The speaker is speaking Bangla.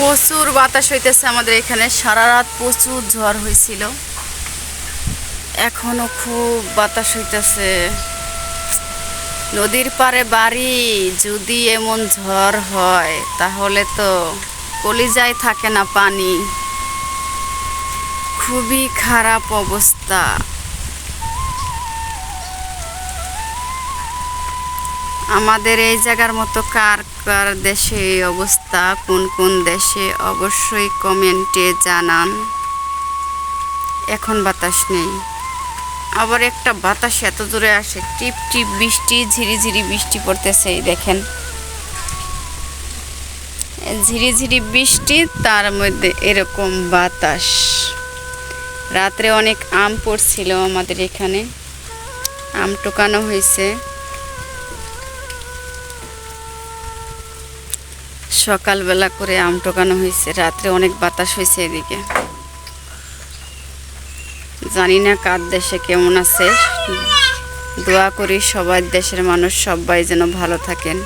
প্রচুর বাতাস হইতেছে আমাদের এখানে। সারা রাত প্রচুর ঝড় হয়েছিল এখনও খুব বাতাস হইতেছে। নদীর পাড়ে বাড়ি, যদি এমন ঝড় হয়, তাহলে তো কলিজায় থাকে না পানি। খুবই খারাপ অবস্থা। আমাদের এই জায়গার মতো কার কার দেশে এই অবস্থা, কোন কোন দেশে, অবশ্যই কমেন্টে জানান। এখন বাতাস নেই। আবার একটা বাতাস এত দূরে আসে, টিপ টিপ বৃষ্টি ঝিরিঝিরি বৃষ্টি পড়তেছে, এই দেখেন। ঝিরিঝিরি বৃষ্টি, তার মধ্যে এরকম বাতাস। রাত্রে অনেক আম পড়ছিল আমাদের এখানে। আম টোকানো হয়েছে। সকালবেলা করে আম টোকানো হয়েছে, রাত্রে অনেক বাতাস হয়েছে এদিকে। জানি না কার দেশে কেমন আছে। দোয়া করি সবার দেশের মানুষ সবাই যেন ভালো থাকেন।